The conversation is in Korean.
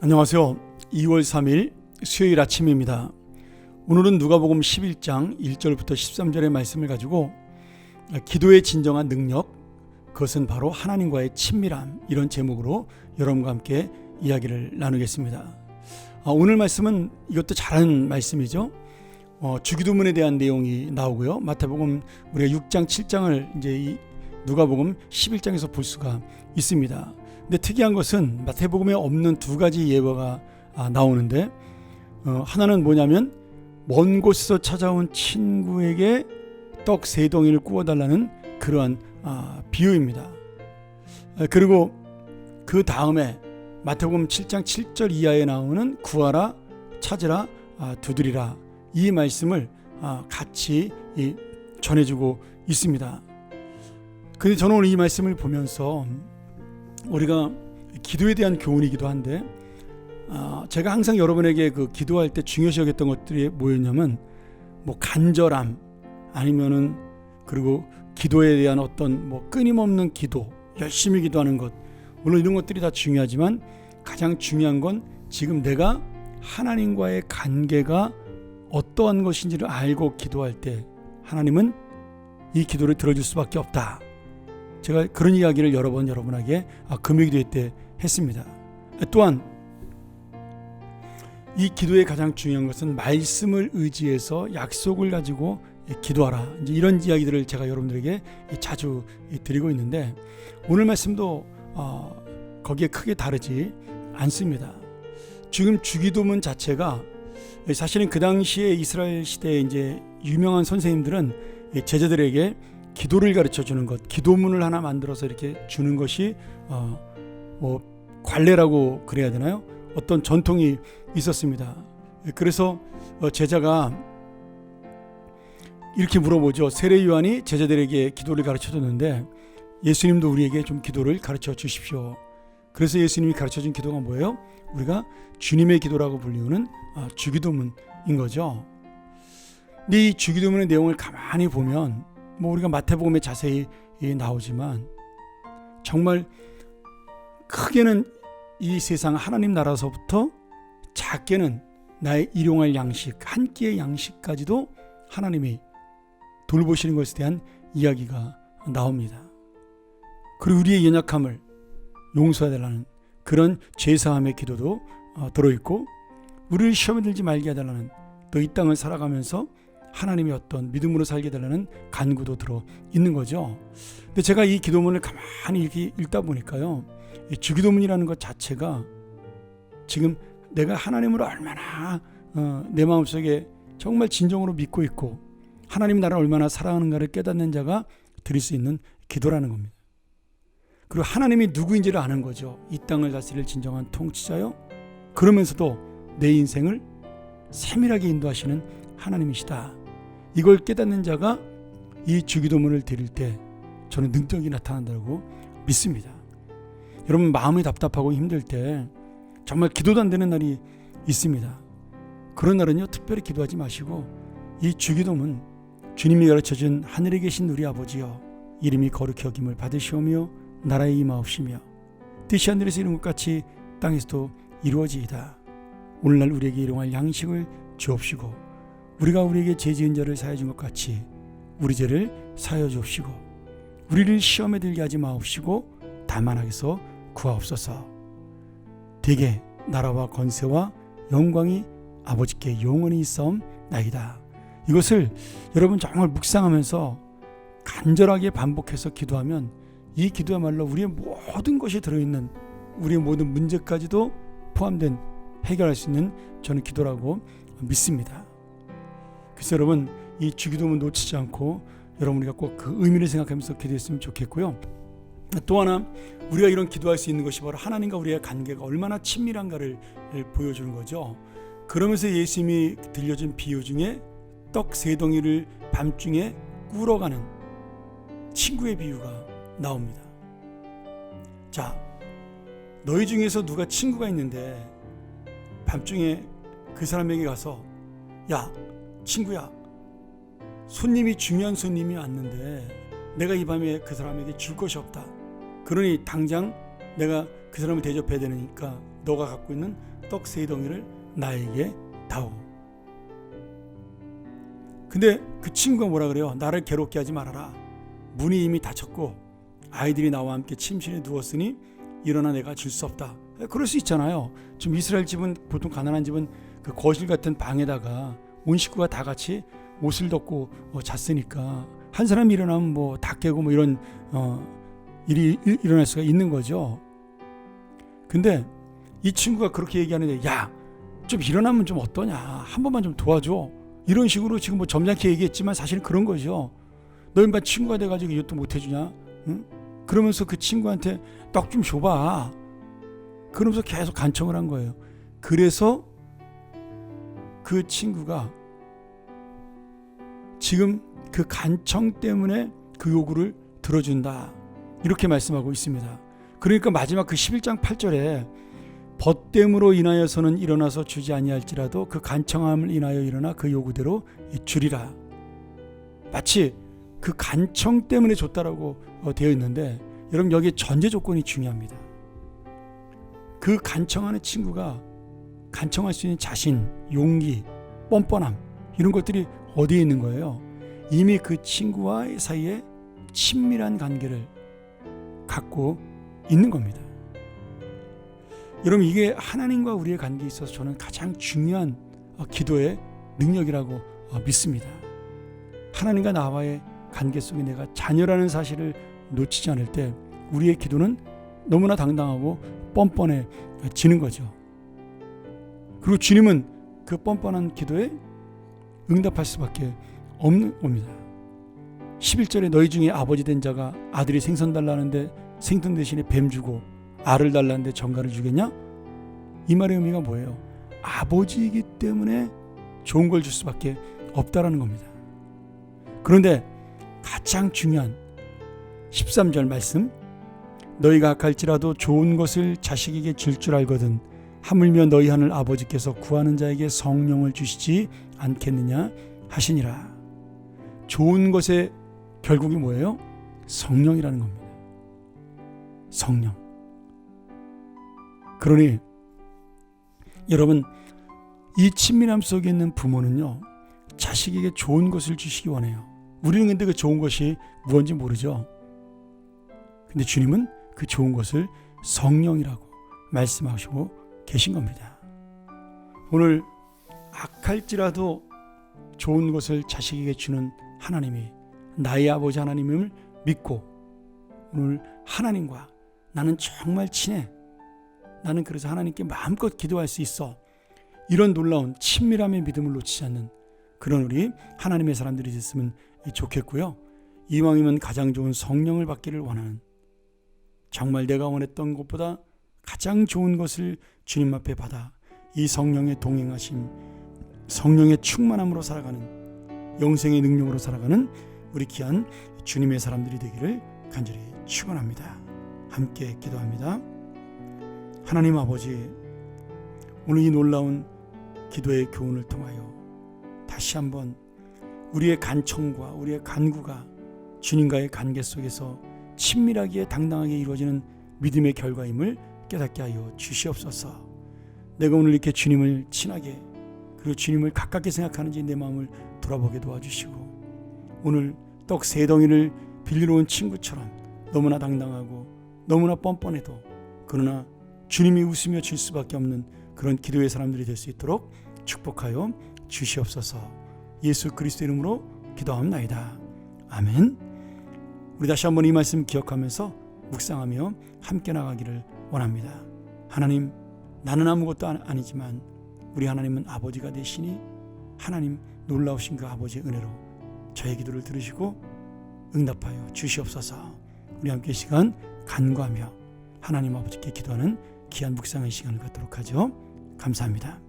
안녕하세요. 2월 3일 수요일 아침입니다. 오늘은 누가복음 11장 1절부터 13절의 말씀을 가지고 기도의 진정한 능력 그것은 바로 하나님과의 친밀함 이런 제목으로 여러분과 함께 이야기를 나누겠습니다. 아, 오늘 말씀은 이것도 잘하는 말씀이죠. 어, 주기도문에 대한 내용이 나오고요. 마태복음 우리가 6장 7장을 이제 이 누가복음 11장에서 볼 수가 있습니다. 근데 특이한 것은 마태복음에 없는 두 가지 예화가 아, 나오는데 어, 하나는 뭐냐면 먼 곳에서 찾아온 친구에게 떡 세 덩이를 구워 달라는 그러한 아, 비유입니다. 아, 그리고 그 다음에 마태복음 7장 7절 이하에 나오는 구하라 찾으라 아, 두드리라 이 말씀을 아, 같이 이, 전해주고 있습니다. 근데 저는 오늘 이 말씀을 보면서 우리가 기도에 대한 교훈이기도 한데 아, 제가 항상 여러분에게 그 기도할 때 중요시 여겼던 것들이 뭐였냐면 뭐 간절함 아니면은 그리고 기도에 대한 어떤 뭐 끊임없는 기도 열심히 기도하는 것 물론 이런 것들이 다 중요하지만 가장 중요한 건 지금 내가 하나님과의 관계가 어떠한 것인지를 알고 기도할 때 하나님은 이 기도를 들어줄 수밖에 없다. 제가 그런 이야기를 여러 번 여러분에게 아, 금요기도회 때 했습니다. 또한 이 기도의 가장 중요한 것은 말씀을 의지해서 약속을 가지고 기도하라. 이제 이런 이야기들을 제가 여러분들에게 자주 드리고 있는데 오늘 말씀도 어, 거기에 크게 다르지 않습니다. 지금 주기도문 자체가 사실은 그 당시에 이스라엘 시대에 이제 유명한 선생님들은 제자들에게 기도를 가르쳐 주는 것, 기도문을 하나 만들어서 이렇게 주는 것이 어, 뭐 관례라고 그래야 되나요? 어떤 전통이 있었습니다. 그래서 어, 제자가 이렇게 물어보죠. 세례 요한이 제자들에게 기도를 가르쳐 줬는데 예수님도 우리에게 좀 기도를 가르쳐 주십시오. 그래서 예수님이 가르쳐 준 기도가 뭐예요? 우리가 주님의 기도라고 불리우는 아, 주기도문인 거죠. 근데 이 주기도문의 내용을 가만히 보면 뭐 우리가 마태복음에 자세히 나오지만 정말 크게는 이 세상 하나님 나라서부터 작게는 나의 일용할 양식 한 끼의 양식까지도 하나님이 돌보시는 것에 대한 이야기가 나옵니다. 그리고 우리의 연약함을 용서해달라는 그런 죄사함의 기도도 어, 들어있고 우리를 시험에 들지 말게 해달라는 또 이 땅을 살아가면서 하나님의 어떤 믿음으로 살게 되라는 간구도 들어 있는 거죠. 근데 제가 이 기도문을 가만히 이렇게 읽다 보니까요. 이 주기도문이라는 것 자체가 지금 내가 하나님을 얼마나 어, 내 마음속에 정말 진정으로 믿고 있고 하나님 나라를 얼마나 사랑하는가를 깨닫는 자가 드릴 수 있는 기도라는 겁니다. 그리고 하나님이 누구인지를 아는 거죠. 이 땅을 다스릴 진정한 통치자요. 그러면서도 내 인생을 세밀하게 인도하시는 하나님이시다. 이걸 깨닫는 자가 이 주기도문을 드릴 때 저는 능력이 나타난다고 믿습니다. 여러분 마음이 답답하고 힘들 때 정말 기도도 안 되는 날이 있습니다. 그런 날은요 특별히 기도하지 마시고 이 주기도문 주님이 가르쳐준 하늘에 계신 우리 아버지여 이름이 거룩히 여김을 받으시오며 나라의 임하옵시며 뜻이 하늘에서 이룬 것 같이 땅에서도 이루어지이다. 오늘날 우리에게 일용할 양식을 주옵시고 우리가 우리에게 죄 지은 자를 사해 준 것 같이 우리 죄를 사여 주옵시고 우리를 시험에 들게 하지 마옵시고 다만 하게서 구하옵소서. 대개 나라와 건세와 영광이 아버지께 영원히 있사옵나이다. 이것을 여러분 정말 묵상하면서 간절하게 반복해서 기도하면 이 기도야말로 우리의 모든 것이 들어있는 우리의 모든 문제까지도 포함된 해결할 수 있는 저는 기도라고 믿습니다. 그래서 여러분 이 주기도문 놓치지 않고 여러분 우리가 꼭 그 의미를 생각하면서 기도했으면 좋겠고요. 또 하나 우리가 이런 기도할 수 있는 것이 바로 하나님과 우리의 관계가 얼마나 친밀한가를 보여주는 거죠. 그러면서 예수님이 들려준 비유 중에 떡 세 덩이를 밤중에 꿇어가는 친구의 비유가 나옵니다. 자, 너희 중에서 누가 친구가 있는데 밤중에 그 사람에게 가서 야, 친구야, 손님이 중요한 손님이 왔는데 내가 이 밤에 그 사람에게 줄 것이 없다. 그러니 당장 내가 그 사람을 대접해야 되니까 너가 갖고 있는 떡 세 덩이를 나에게 다오. 근데 그 친구가 뭐라 그래요? 나를 괴롭게 하지 말아라. 문이 이미 닫혔고 아이들이 나와 함께 침실에 누웠으니 일어나 내가 질수 없다. 그럴 수 있잖아요. 지금 이스라엘 집은 보통 가난한 집은 그 거실 같은 방에다가 온 식구가 다 같이 옷을 덮고 어, 잤으니까 한 사람이 일어나면 뭐 다 깨고 뭐 이런 어, 일이 일, 일어날 수가 있는 거죠. 근데 이 친구가 그렇게 얘기하는데 야 좀 일어나면 좀 어떠냐 한 번만 좀 도와줘 이런 식으로 지금 뭐 점잖게 얘기했지만 사실 그런 거죠. 너 인마 친구가 돼가지고 이것도 못 해주냐? 응? 그러면서 그 친구한테 떡 좀 줘봐. 그러면서 계속 간청을 한 거예요. 그래서 그 친구가 지금 그 간청 때문에 그 요구를 들어준다. 이렇게 말씀하고 있습니다. 그러니까 마지막 그 11장 8절에 벗됨으로 인하여서는 일어나서 주지 아니할지라도 그 간청함을 인하여 일어나 그 요구대로 주리라. 마치 그 간청 때문에 줬다라고 어, 되어 있는데 여러분 여기 전제 조건이 중요합니다. 그 간청하는 친구가 간청할 수 있는 자신, 용기, 뻔뻔함 이런 것들이 어디에 있는 거예요? 이미 그 친구와의 사이에 친밀한 관계를 갖고 있는 겁니다. 여러분 이게 하나님과 우리의 관계에 있어서 저는 가장 중요한 어, 기도의 능력이라고 어, 믿습니다. 하나님과 나와의 관계 속에 내가 자녀라는 사실을 놓치지 않을 때 우리의 기도는 너무나 당당하고 뻔뻔해지는 거죠. 그리고 주님은 그 뻔뻔한 기도에 응답할 수밖에 없는 겁니다. 11절에 너희 중에 아버지 된 자가 아들이 생선 달라는데 생선 대신에 뱀 주고 알을 달라는데 정갈을 주겠냐? 이 말의 의미가 뭐예요? 아버지이기 때문에 좋은 걸 줄 수밖에 없다라는 겁니다. 그런데 가장 중요한 13절 말씀 너희가 갈지라도 좋은 것을 자식에게 줄 줄 알거든 하물며 너희 하늘 아버지께서 구하는 자에게 성령을 주시지 않겠느냐 하시니라 좋은 것의 결국이 뭐예요? 성령이라는 겁니다. 성령. 그러니 여러분 이 친밀함 속에 있는 부모는요 자식에게 좋은 것을 주시기 원해요. 우리는 근데 그 좋은 것이 무언지 모르죠. 근데 주님은 그 좋은 것을 성령이라고 말씀하시고 계신 겁니다. 오늘 악할지라도 좋은 것을 자식에게 주는 하나님이 나의 아버지 하나님을 믿고 오늘 하나님과 나는 정말 친해. 나는 그래서 하나님께 마음껏 기도할 수 있어. 이런 놀라운 친밀함의 믿음을 놓치지 않는 그런 우리 하나님의 사람들이 됐으면 좋겠고요. 이왕이면 가장 좋은 성령을 받기를 원하는 정말 내가 원했던 것보다 가장 좋은 것을 주님 앞에 받아 이 성령의 동행하심, 성령의 충만함으로 살아가는 영생의 능력으로 살아가는 우리 귀한 주님의 사람들이 되기를 간절히 축원합니다. 함께 기도합니다. 하나님 아버지, 오늘 이 놀라운 기도의 교훈을 통하여 다시 한번 우리의 간청과 우리의 간구가 주님과의 관계 속에서 친밀하게 당당하게 이루어지는 믿음의 결과임을 깨닫게 하여 주시옵소서. 내가 오늘 이렇게 주님을 친하게 그리고 주님을 가깝게 생각하는지 내 마음을 돌아보게 도와주시고 오늘 떡 세 덩이를 빌리러 온 친구처럼 너무나 당당하고 너무나 뻔뻔해도 그러나 주님이 웃으며 줄 수밖에 없는 그런 기도의 사람들이 될 수 있도록 축복하여 주시옵소서. 예수 그리스도 이름으로 기도합나이다. 아멘. 우리 다시 한번 이 말씀 기억하면서 묵상하며 함께 나가기를 원합니다. 하나님, 나는 아무것도 아니지만 우리 하나님은 아버지가 되시니 하나님 놀라우신 그 아버지의 은혜로 저의 기도를 들으시고 응답하여 주시옵소서. 우리 함께 시간 간구하며 하나님 아버지께 기도하는 귀한 묵상의 시간을 갖도록 하죠. 감사합니다.